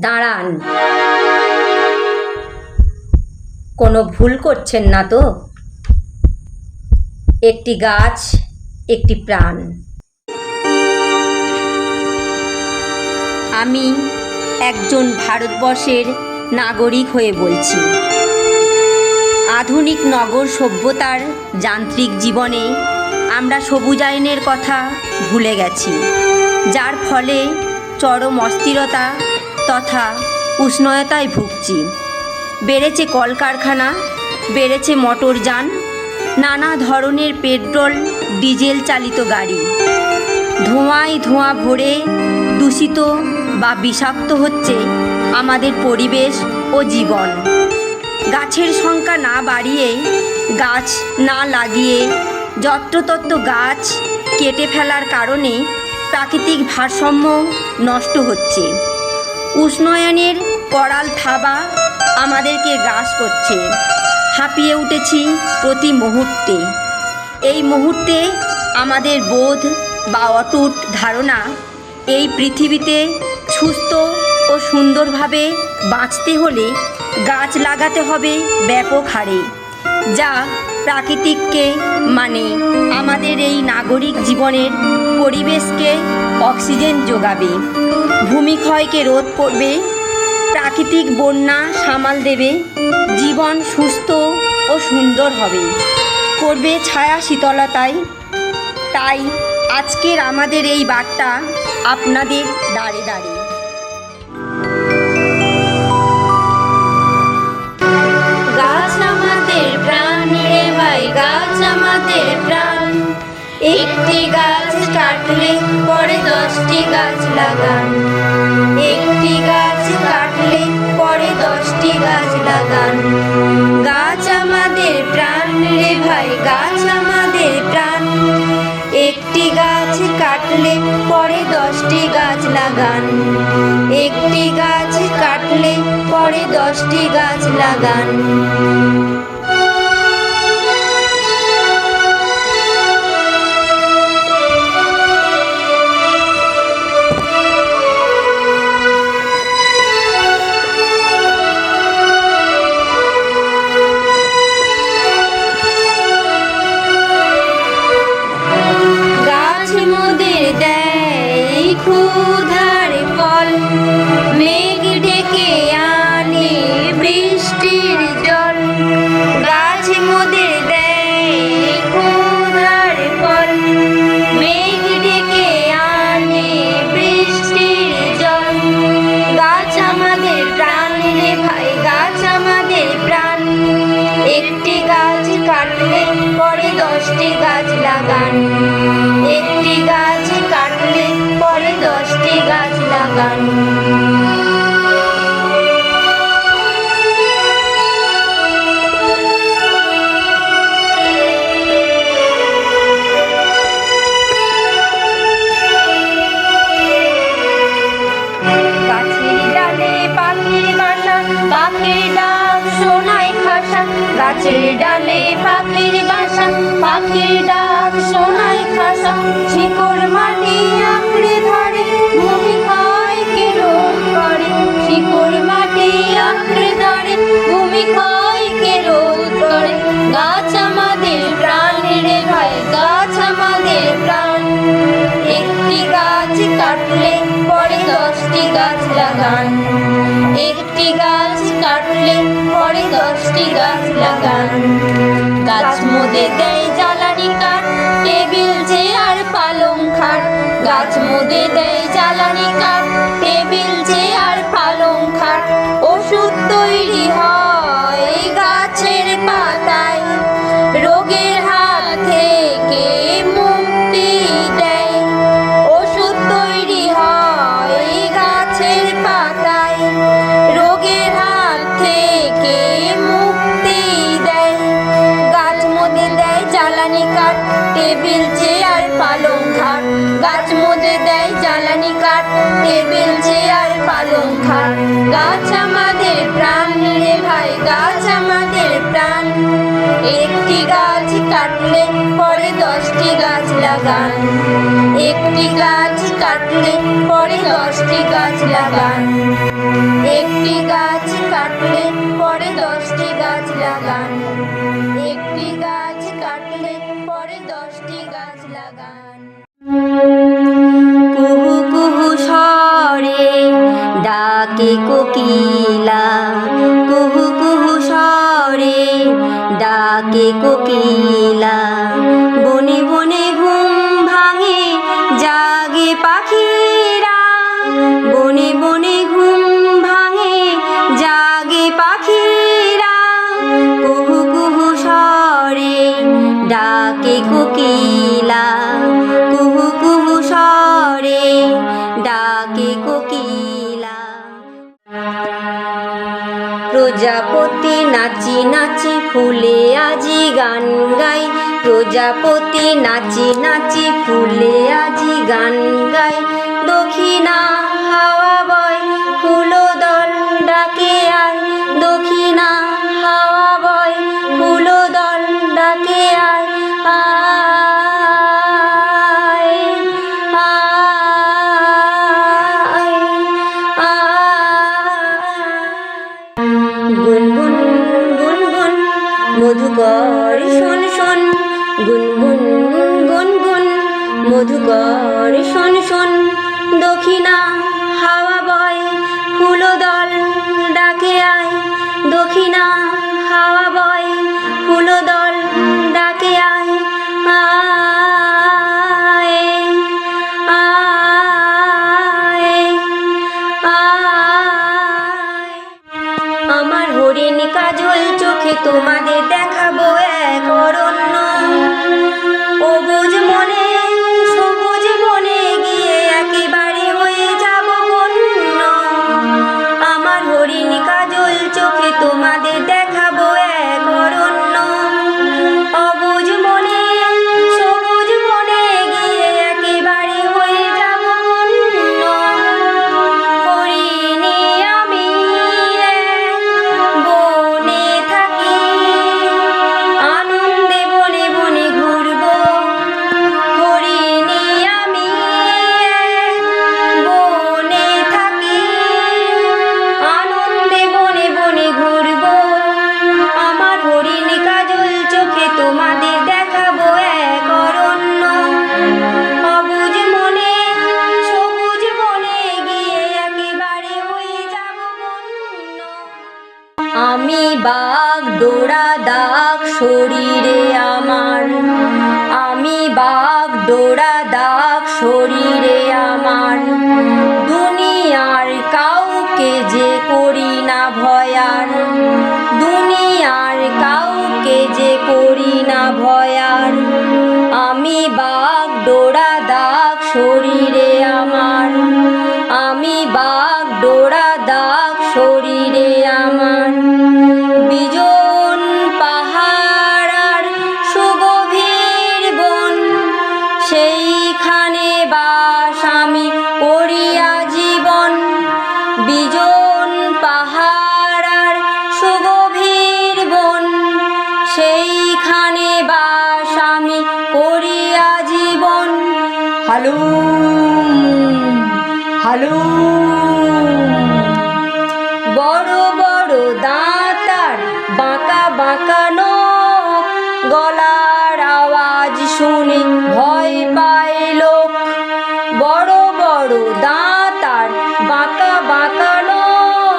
দাঁড়ান। কোনো ভুল করছেন না তো? একটি গাছ, একটি প্রাণ। আমি একজন ভারতবর্ষের নাগরিক হয়ে বলছি। আধুনিক নগর সভ্যতার যান্ত্রিক জীবনে আমরা সবুজায়নের কথা ভুলে গেছি, যার ফলে চরম অস্থিরতা তথা উষ্ণতায় ভুগছি। বেড়েছে কলকারখানা, বেড়েছে মোটরযান, নানা ধরনের পেট্রোল, ডিজেল চালিত গাড়ি। ধোঁয়ায় ধোঁয়া ভরে দূষিত বা বিষাক্ত হচ্ছে আমাদের পরিবেশ ও জীবন। গাছের সংখ্যা না বাড়িয়ে গাছ না লাগিয়ে যত্রতত্র গাছ কেটে ফেলার কারণে প্রাকৃতিক ভারসাম্য নষ্ট হচ্ছে। উষ্ণায়নের করাল থাবা আমাদেরকে গ্রাস করছে। হাঁপিয়ে উঠেছি প্রতি মুহূর্তে। এই মুহূর্তে আমাদের বোধ বা অটুট ধারণা এই পৃথিবীতে সুস্থ ও সুন্দরভাবে বাঁচতে হলে গাছ লাগাতে হবে ব্যাপক হারে, যা প্রাকৃতিককে মানে আমাদের এই নাগরিক জীবনের পরিবেশকে অক্সিজেন যোগাবে। ভূমিক্ষয়কে রোধ করবে। প্রাকৃতিক বন্যা সামাল দেবে। জীবন সুস্থ ও সুন্দর হবে। করবে ছায়া শীতলতায়। তাই আজকের আমাদের এই বার্তা আপনাদের দাঁড়ে দাঁড়ে লাগান একটি গাছ কাটলে পরে দশটি গাছ লাগান। গাছ আমাদের প্রাণ রে ভাই, গাছ আমাদের প্রাণ। একটি গাছ কাটলে পরে দশটি গাছ লাগান। একটি গাছ কাটলে পরে দশটি গাছ লাগান। ক্ষুধার ফল। মেঘ ডেকে আনে বৃষ্টির জল। গাছ মোদের দেয় ক্ষুধার ফল। মেঘ ডেকে আনে বৃষ্টির গাছ আমাদের প্রাণ রে গাছ আমাদের প্রাণ। একটি গাছ কাটলে পরে দশটি গাছ লাগান। সোনাই খাসা, শিকড় মাটি আঁকড়ে মাটি আঁকড়ে গাছ আমাদের প্রাণ গাছ আমাদের প্রাণ। একটি গাছ পরে দশটি গাছ লাগান। একটি গাছ কাটলে পরে দশটি গাছ লাগান। গাছ দেয় গাছ মুদি দেয় জ্বালানি কাঠ। টেবিল চেয়ার দেয় জ্বালানি কাঠ, টেবিল, চেয়ার, পালং খাট। গাছ আমাদের প্রাণ রে ভাই, গাছ আমাদের প্রাণ। একটি গাছ কাটলে পরে দশটি গাছ লাগান। একটি গাছ কাটলে পরে দশটি গাছ লাগান। একটি গাছ কাটলে পরে দশ ডাকে কোকিলা। কুহু কুহু সরে ডাকে কোকিলা। ফুলে আজি গান গাই। প্রজাপতি নাচি নাচি ফুলে আজি গান গাই। দক্ষিণা শরীরে আমার। আমি বাঘ, ডোরা, দাগ, শরীরে আমার। দুনিয়ার কাউকে যে করি না ভয়ার। দুনিয়ার কাউকে যে করি না ভয়ার। আমি বাঘ, ডোরা, দাগ, শরীরে আমার। আমি বাঘ, ডোরা, দাগ, শরীরে আমার। শুনে, ভয় পায় লোক। বড় বড় দাঁত আর বাঁকা বাঁকা লোক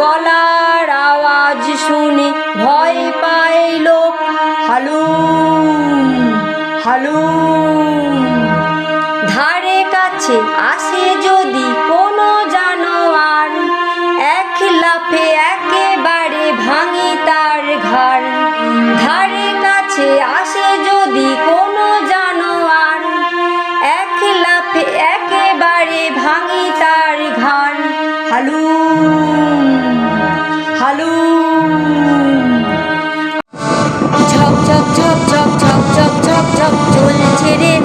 গলার আওয়াজ শুনে, ভয় পায় লোক। হালু হালু ধারে কাছে আসে যদি কোনো জানোয়ার, এক লাফে একেবারে ভাঙি তার ঘর ধারে কাছে আসে যদি কোনো জানোয়ার এক লাফে একেবারে ভাঙি তার ঘান হালু হালু ঝক ঝক ঝক ঝক ঝক ঝক ঝক ঝক চলছে রে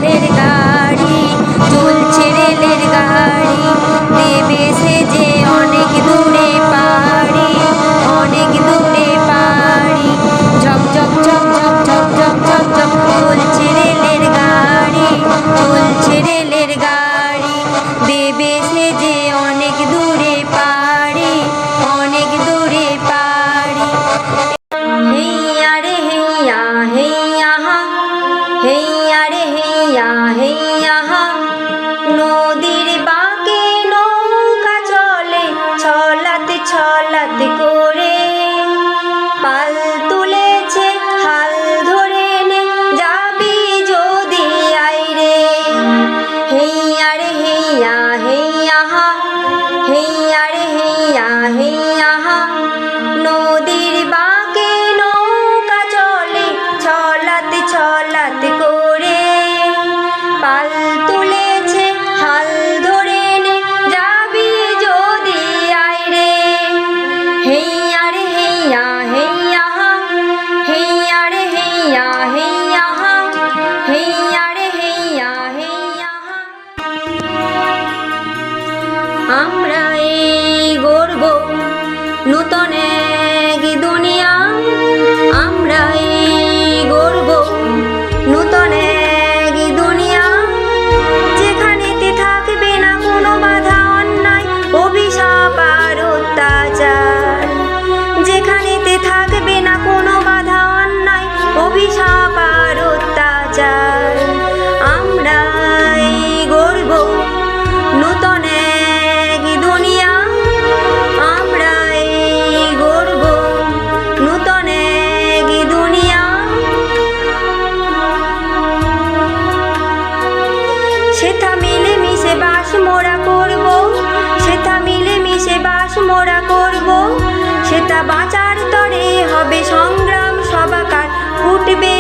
ফুটবে